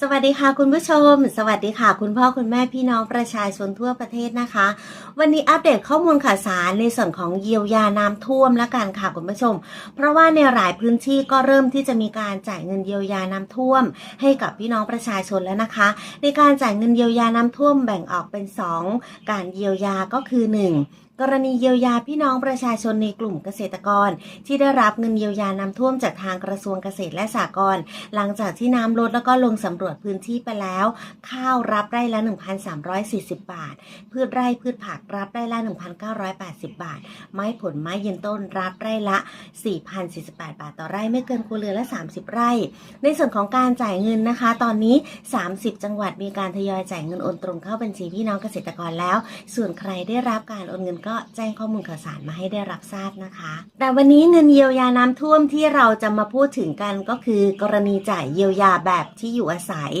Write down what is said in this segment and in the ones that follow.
สวัสดีค่ะคุณผู้ชม สวัสดีค่ะ คุณพ่อคุณแม่พี่น้องประชาชนทั่วประเทศนะคะ วันนี้อัปเดตข้อมูลข่าวสารในส่วนของเยียวยาน้ำท่วมและกันค่ะคุณผู้ชม เพราะว่าในหลายพื้นที่ก็เริ่มที่จะมีการจ่ายเงินเยียวยาน้ำท่วม ให้กับพี่น้องประชาชนแล้วนะคะ ในการจ่ายเงินเยียวยาน้ำท่วมแบ่งออกเป็น 2 การเยียวยาก็คือ 1 กรณีเยียวยาพี่น้องประชาชนในกลุ่มเกษตรกร ที่ได้รับเงินเยียวยาน้ำท่วมจากทางกระทรวงเกษตรและสหกรณ์หลังจากที่น้ำลดแล้วก็ลงสำรวจพื้นที่ไปแล้ว ข้าวรับไร่ละ 1,340 บาท พืชไร่พืชผักรับไร่ละ 1,980 บาท ไม้ผลไม้ยืนต้นรับไร่ละ 4,048 บาทต่อไร่ไม่เกินครัวเรือนละ 30 ไร่ ในส่วนของการจ่ายเงินนะคะ ตอนนี้ 30 จังหวัดมีการทยอยจ่ายเงินโอนตรงเข้าบัญชีพี่น้องเกษตรกรแล้ว ส่วนใครได้รับการโอนเงินก็แจ้งข้อมูลข่าวสารมาให้ได้รับทราบนะคะ แต่วันนี้เงินเยียวยาน้ำท่วมที่เราจะมาพูดถึงกันก็คือกรณีจ่ายเยียวยาแบบที่อยู่อาศัย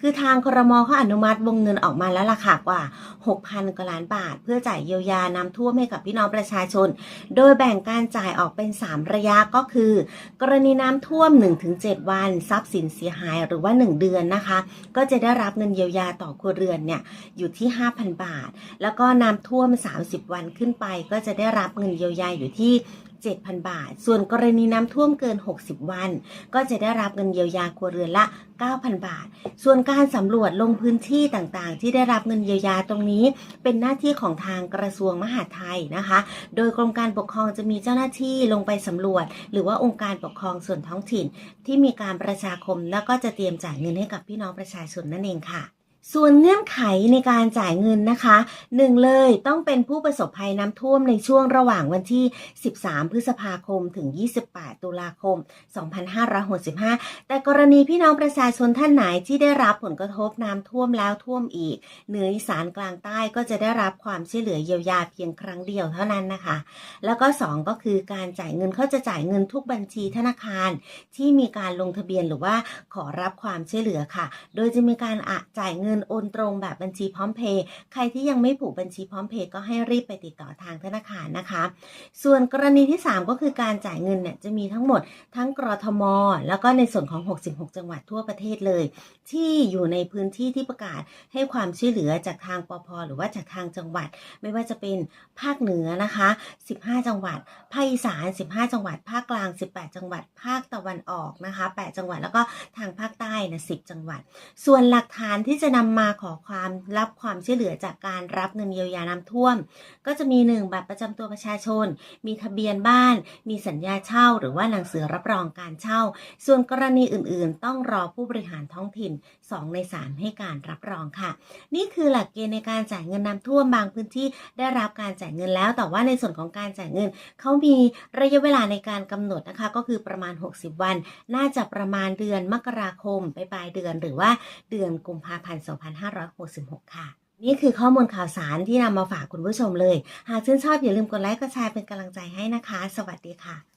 คือทางครมเขาอนุมัติวงเงินออกมาแล้วล่ะค่ะกว่า 6,000กว่าล้านบาท เพื่อจ่ายเยียวยาน้ำท่วมให้กับพี่น้องประชาชน โดยแบ่งการจ่ายออกเป็น 3 ระยะก็คือ กรณีน้ำท่วม 1-7 วัน ทรัพย์สินเสียหายหรือว่า 1 เดือนนะคะ ก็จะได้รับเงินเยียวยาต่อครัวเรือนเนี่ยอยู่ที่ 5,000 บาท แล้วก็น้ำท่วม 30 วันขึ้นไปก็จะได้รับเงินเยียวยาอยู่ที่ 7,000 บาท ส่วนกรณีน้ำท่วมเกิน 60 วัน ก็จะได้รับเงินเยียวยาครัวเรือนละ 9,000 บาท ส่วนการสำรวจลงพื้นที่ต่างๆ ที่ได้รับเงินเยียวยาตรงนี้ เป็นหน้าที่ของทางกระทรวงมหาดไทยนะคะ โดยกรมการปกครองจะมีเจ้าหน้าที่ลงไปสำรวจ หรือว่าองค์การปกครองส่วนท้องถิ่น ที่มีการประชาคมแล้วก็จะเตรียมจ่ายเงินให้กับพี่น้องประชาชนนั่นเองค่ะ ส่วนเงื่อนไขในการจ่ายเงินนะคะหนึ่งเลยต้องเป็นผู้ประสบภัยน้ำท่วมในช่วงระหว่างวันที่ 13 พฤษภาคม ถึง 28 ตุลาคม 2565 แต่กรณีพี่น้องประชาชนท่านไหนที่ได้รับผลกระทบน้ำท่วมแล้วท่วมอีก เหนืออีสานกลางใต้ก็จะได้รับความช่วยเหลือเยียวยาเพียงครั้งเดียวเท่านั้นนะคะ แล้วก็ 2 ก็คือการจ่ายเงินเขาจะจ่ายเงินทุกบัญชีธนาคาร ที่มีการลงทะเบียนหรือว่าขอรับความช่วยเหลือค่ะ โดยจะมีการอะจ่ายเงินินโอนตรงแบบบัญชีพร้อมเพย์ใครที่ยังไม่ผูกบัญชีพร้อมเพย์ก็ให้รีบไปติดต่อทางธนาคารนะคะ ส่วนกรณีที่ 3 ก็คือการจ่ายเงินเนี่ยจะมีทั้งหมดทั้งกรทม แล้วก็ในส่วนของ 66 จังหวัดทั่วประเทศเลย ที่อยู่ในพื้นที่ที่ประกาศให้ความช่วยเหลือจากทางปพหรือว่าจากทางจังหวัด ไม่ว่าจะเป็นภาคเหนือนะคะ 15 จังหวัด ภาคอีสาน 15 จังหวัด ภาคกลาง 18 จังหวัด ภาคตะวันออกนะคะ 8 จังหวัด แล้วก็ทางภาคใต้นะ 10 จังหวัด ส่วนหลักฐานที่จะนำำมาขอความรับความช่วยเหลือจากการรับเงินเยียวยาน้ำท่วม ก็จะมี 1 บัตรประจำตัวประชาชน มีทะเบียนบ้าน มีสัญญาเช่า หรือว่าหนังสือรับรองการเช่า ส่วนกรณีอื่นๆ ต้องรอผู้บริหารท้องถิ่น 2 ใน 3 ให้การรับรองค่ะ นี่คือหลักเกณฑ์ในการจ่ายเงินน้ำท่วมบางพื้นที่ได้รับการจ่ายเงินแล้ว แต่ว่าในส่วนของการจ่ายเงินเขามีระยะเวลาในการกำหนดนะคะ ก็คือประมาณ 60 วัน น่าจะประมาณเดือนมกราคมไปปลายเดือนหรือว่าเดือนกุมภาพันธ์2566 ค่ะ นี่คือข้อมูลข่าวสารที่นำมาฝากคุณผู้ชมเลย หากชื่นชอบอย่าลืมกดไลค์กดแชร์เป็นกำลังใจให้นะคะ สวัสดีค่ะ